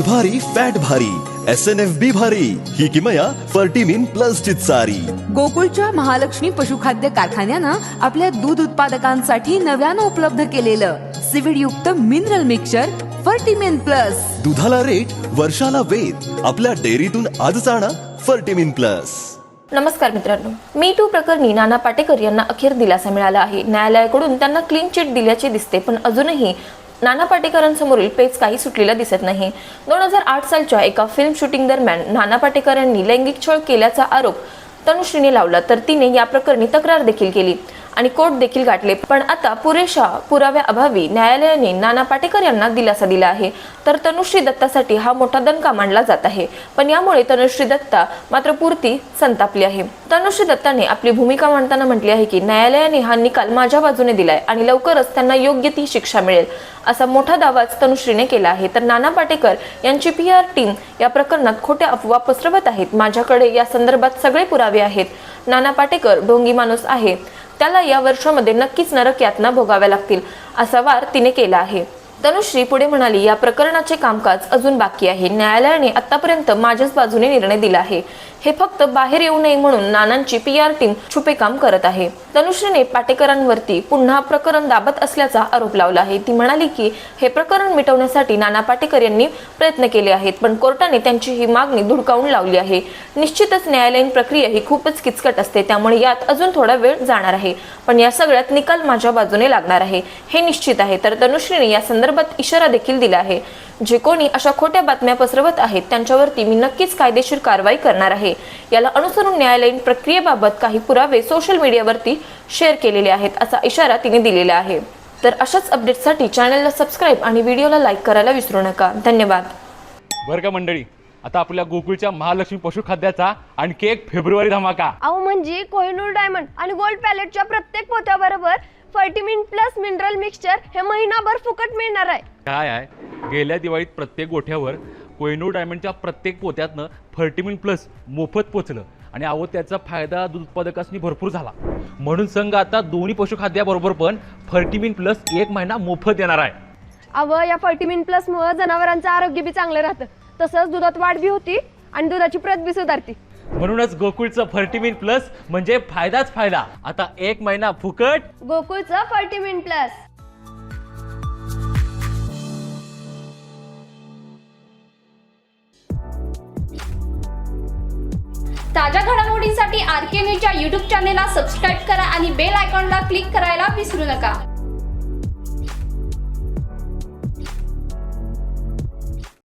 दूध भारी फॅट भारी एस एन एफ बी भारी. ही किमया फर्टिमिन प्लस ची सारी. गोकुळच्या महालक्ष्मी पशुखाद्य कारखान्यानं आपल्या दूध उत्पादकांसाठी नव्यानं उपलब्ध केलेलं सिविड युक्त मिनरल मिक्सचर फर्टिमेन प्लस दुधाला रेट वर्षाला वेद आपल्या डेअरीतून आजच आणा फर्टिमिन प्लस नमस्कार मित्रांनो. मी टू प्रकरणी नाना पाटेकर यांना अखेर दिलासा मिळाला आहे. न्यायालयाकडून त्यांना क्लीन चिट दिल्याचे दिसते पण अजूनही नाना पाटेकरांसमोरील पेच काही सुटलेला दिसत नाही. दोन हजार आठ सालच्या एका फिल्म शूटिंग दरम्यान नाना पाटेकरांनी लैंगिक छळ केल्याचा आरोप तनुश्रीने लावला तर तिने या प्रकरणी तक्रार देखील केली. आणि कोर्ट देखील गाठले. पण आता पुरेशा पुराव्याअभावी न्यायालयाने नाना पाटेकर यांना दिलासा दिला आहे. तर तनुश्री दत्तासाठी हा मोठा दणका मांडला जात आहे. पण यामुळे तनुश्री दत्ता मात्र पुरती संतापली आहे. तनुश्री दत्ताने आपली भूमिका मांडताना म्हटली आहे की न्यायालयाने हा निकाल माझ्या बाजूने दिलाय आणि लवकरच त्यांना योग्य ती शिक्षा मिळेल. असा मोठा दावाच तनुश्रीने केला आहे. तर नाना पाटेकर यांची पी आर टीम या प्रकरणात खोट्या अफवा पसरवत आहेत. माझ्याकडे या संदर्भात सगळे पुरावे आहेत. नाना पाटेकर ढोंगी माणूस आहे. त्याला या वर्षामध्ये नक्कीच नरक यातना भोगाव्या लागतील असा वार तिने केला आहे. तनुश्री पुढे म्हणाली या प्रकरणाचे कामकाज अजून बाकी आहे. न्यायालयाने आतापर्यंत माझ्याच बाजूने निर्णय दिला आहे. हे फक्त बाहेर येऊ नये म्हणून नानांची पी आर टीम छुपे काम करत आहे. तनुश्रीने पाटेकरांवरती पुन्हा प्रकरण दाबत असल्याचा आरोप लावला आहे. ती म्हणाली की हे प्रकरण मिटवण्यासाठी नाना पाटेकर यांनी प्रयत्न केले आहेत पण कोर्टाने त्यांची ही मागणी धुडकावून लावली आहे. निश्चितच न्यायालयीन प्रक्रिया ही खूपच किचकट असते. त्यामुळे यात अजून थोडा वेळ जाणार आहे. पण या सगळ्यात निकाल माझ्या बाजूने लागणार आहे. हे निश्चित आहे. तर तनुश्रीने या संदर्भात इशारा देखील दिला आहे. जे कोणी अशा खोट्या बातम्या पसरवत आहेत त्यांच्यावरती मी नक्कीच कायदेशीर कारवाई करणार आहे. याला अनुसरून न्यायालयीन प्रक्रियेबाबत काही पुरावे सोशल मीडियावरती शेअर केलेले आहेत असा इशारा तिने दिलेला आहे. तर अशाच अपडेटसाठी चॅनलला सबस्क्राईब आणि व्हिडिओला लाईक करायला विसरू नका. धन्यवाद. बरं का मंडळी आता आपल्या गोकुळच्या महालक्ष्मी पशुखाद्याचा आणखी एक फेब्रुवारी धमाका. अहो म्हणजे कोहिनूर डायमंड आणि गोल्ड पॅलेटच्या प्रत्येक पोत्याबरोबर फर्टिमिन प्लस मिनरल मिक्सचर हे महिनाभर फुकट मिळणार आहे. काय आहे? गेल्या दिवाळीत प्रत्येक गोठ्यावर कोहिनूर डायमंडच्या प्रत्येक पोत्यातनं फर्टिमिन प्लस मोफत पोचलं आणि अहो त्याचा फायदा दूध उत्पादकांनी भरपूर झाला. म्हणून संघ आता दोन्ही पशुखाद्याबरोबर पण फर्टिमिन प्लस एक महिना मोफत देणार आहे. अव या फर्टिमिन प्लस मुळे जनावरांचं आरोग्य बी चांगलं राहतं. तसंच दुधात वाढ बी होती आणि दुधाची प्रत बी सुधारती. म्हणूनच गोकुळचं फर्टिमिन प्लस म्हणजे फायदाच फायदा. आता एक महिना फुकट. गोकुळचं फर्टिमिन प्लस. ताज्या घडामोडींसाठी आर के न्यूजच्या यूट्यूब चॅनेलला सबस्क्राईब करा आणि बेल आयकॉनला क्लिक करायला विसरू नका.